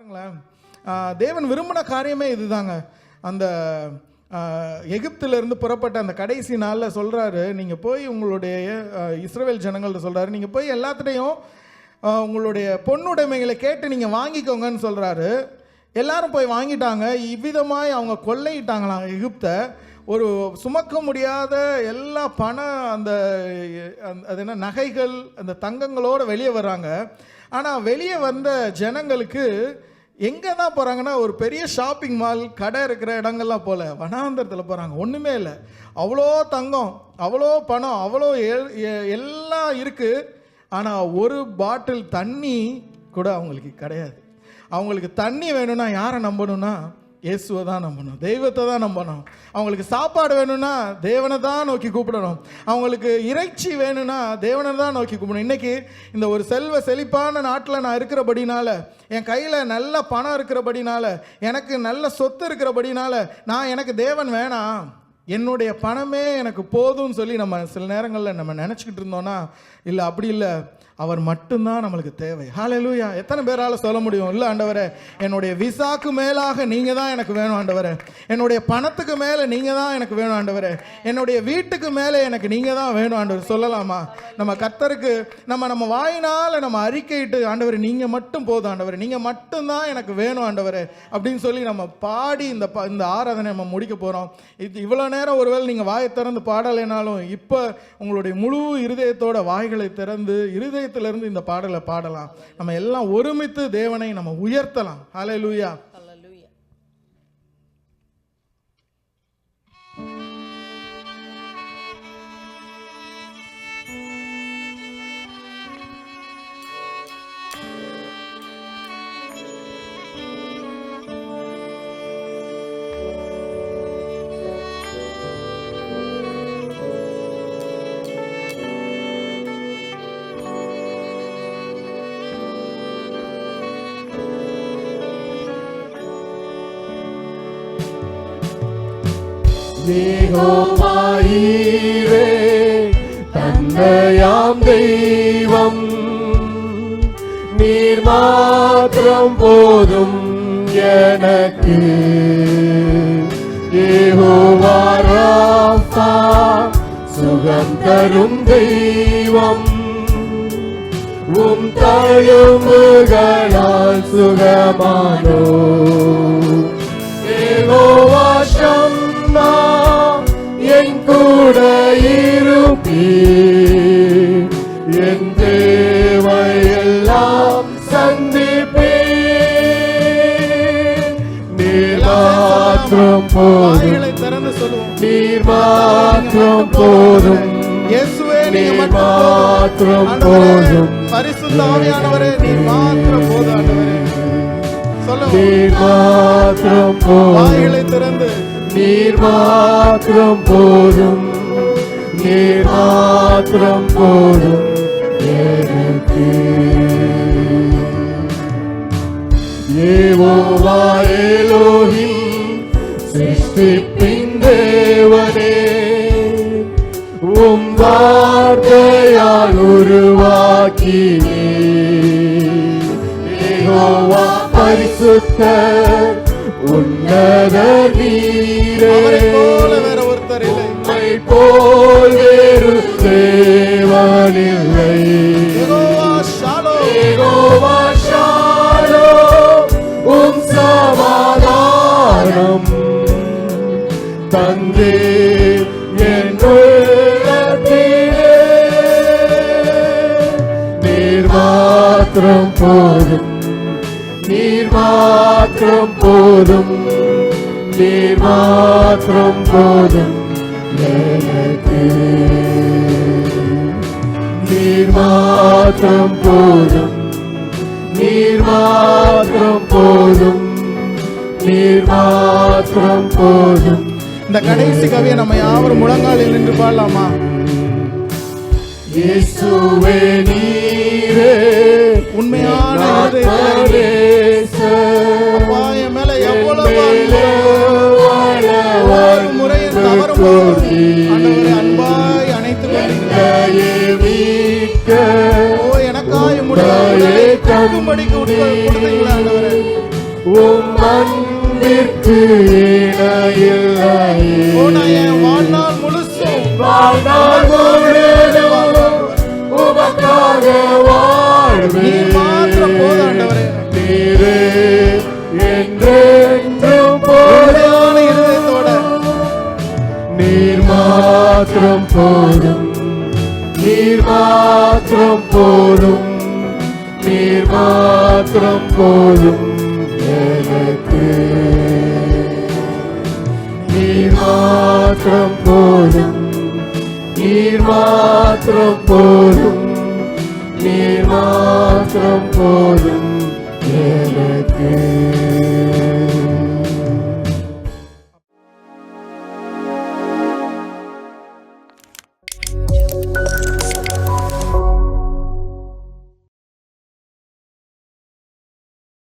பாருங்களேன். தேவன் விரும்பின காரியமே இதுதாங்க. அந்த எகிப்திலிருந்து புறப்பட்ட அந்த கடைசி நாளில் சொல்கிறாரு நீங்கள் போய் உங்களுடைய இஸ்ரேல் ஜனங்கள்ட்ட சொல்கிறாரு நீங்கள் போய் எல்லாத்துட்டையும் உங்களுடைய பொண்ணுடைமைகளை கேட்டு நீங்கள் வாங்கிக்கோங்கன்னு சொல்கிறாரு எல்லாரும் போய் வாங்கிட்டாங்க. இவ்விதமாய் அவங்க கொள்ளையிட்டாங்களாம் எகிப்தை. ஒரு சுமக்க முடியாத எல்லா பண அந்த அது என்ன நகைகள் அந்த தங்கங்களோட வெளியே வர்றாங்க. ஆனால் வெளியே வந்த ஜனங்களுக்கு எங்கே தான் போகிறாங்கன்னா ஒரு பெரிய ஷாப்பிங் மால் கடை இருக்கிற இடங்கள்லாம் போல் வனாந்தரத்தில் போகிறாங்க ஒன்றுமே இல்லை. அவ்வளோ தங்கம் அவ்வளோ பணம் அவ்வளோ எல்லாம் இருக்குது ஆனால் ஒரு பாட்டில் தண்ணி கூட அவங்களுக்கு கிடையாது. அவங்களுக்கு தண்ணி வேணும்னா யாரை நம்பணும்னா இயேசுவை தான் நம்பணும் தெய்வத்தை தான் நம்பணும். அவங்களுக்கு சாப்பாடு வேணும்னா தேவனை தான் நோக்கி கூப்பிடணும். அவங்களுக்கு இறைச்சி வேணும்னா தேவனை தான் நோக்கி கூப்பிடணும். இன்னைக்கு இந்த ஒரு செல்வ செழிப்பான நாட்டில் நான் இருக்கிறபடினால என் கையில் நல்ல பணம் இருக்கிறபடினால எனக்கு நல்ல சொத்து இருக்கிறபடினால நான் எனக்கு தேவன் வேணாம். என்னுடைய பணமே எனக்கு போதும்னு சொல்லி நம்ம சில நேரங்களில் நம்ம நினச்சிக்கிட்டு இருந்தோன்னா இல்லை அப்படி இல்லை. அவர் மட்டும்தான் நம்மளுக்கு தேவை. ஹாலலூயா எத்தனை பேரால் சொல்ல முடியும்? இல்லை ஆண்டவரே என்னுடைய விசாக்கு மேலாக நீங்கள் தான் எனக்கு வேணும் ஆண்டவரே. என்னுடைய பணத்துக்கு மேலே நீங்கள் தான் எனக்கு வேணும் ஆண்டவரே. என்னுடைய வீட்டுக்கு மேலே எனக்கு நீங்கள் தான் வேணும் ஆண்டவர். சொல்லலாமா? நம்ம கர்த்தருக்கு நம்ம நம்ம வாயினால் நம்ம அறிக்கையிட்டு ஆண்டவர் நீங்கள் மட்டும் போதும் ஆண்டவர். நீங்கள் மட்டும்தான் எனக்கு வேணும் ஆண்டவர். அப்படின்னு சொல்லி நம்ம பாடி இந்த ப- இந்த ஆராதனை நம்ம முடிக்க போகிறோம் இது இவ்வளோ நேரம் ஒருவேளை நீங்கள் வாயை திறந்து பாடலைனாலும் இப்போ உங்களுடைய முழு இருதயத்தோட வாய்களை திறந்து இருதயத்திலிருந்து இந்த பாடலை பாடலாம். நம்ம எல்லாம் ஒருமித்து தேவனை நம்ம உயர்த்தலாம். ஹalleluya லூயா യഹോവായീരേ തന്നയാം ദൈവം നീർ മാത്രം പോതും എനക്ക് യഹോവാറാഫ സുഖം തരും ദൈവം ഉം തഴുമ്പുകളാൽ സുഖമാണോ യഹോവ மாத்திரம் போதும். திறந்து சொல்லுவோம். நீர் மாத்திரம் போதும். இயேசுவே நீர் மாத்திரம் போதும். பரிசுத்த ஆவியானவரே நீர் மாத்திரம் போதும் ஆண்டவரே. நீர் மாத்திரம் திறந்து. நீர் மாத்திரம் போதும். நீர் மாத்திரம் போதும். எனக்கு சிருஷ்டிப்பின் தேவனே உம் வார்த்தையால் உருவாக்கினே யெகோவா பரிசுத்தர் உன்னத நீரே போல வேற ஒருத்தர் இல்லை. போல் வேறு தேவனில்லை மாத்திரம் போதும். நீர் மாத்திரம் போதும். நீர் மாத்திரம் போதும். எனக்கு நீர் மாத்திரம் போதும். நீர் மாத்திரம் போதும். நீர் மாத்திரம் போதும். இந்த கடைசி கவியை நம்ம யாவரும் முழங்காலில் நின்று பாடலாமா? இயேசுவே நீரே உண்மையான. அப்பா, என் மேல எவ்வளவு போது கோரி. ஆண்டவரே அன்பாய் மீட்க ஓ எனக்காய் முடியாததை கேட்கும்படிக்கு உட்கொள் கொடுத்தீங்களா உம் அன்பிற்கு போதும் நீர் மாத்திரம் போதும் நீர் மாத்திரம் போதும் எனக்கு நீர் மாத்திரம் போதும் நீர் மாத்திரம் போதும் நீர் மாத்திரம் போதும் எனக்கு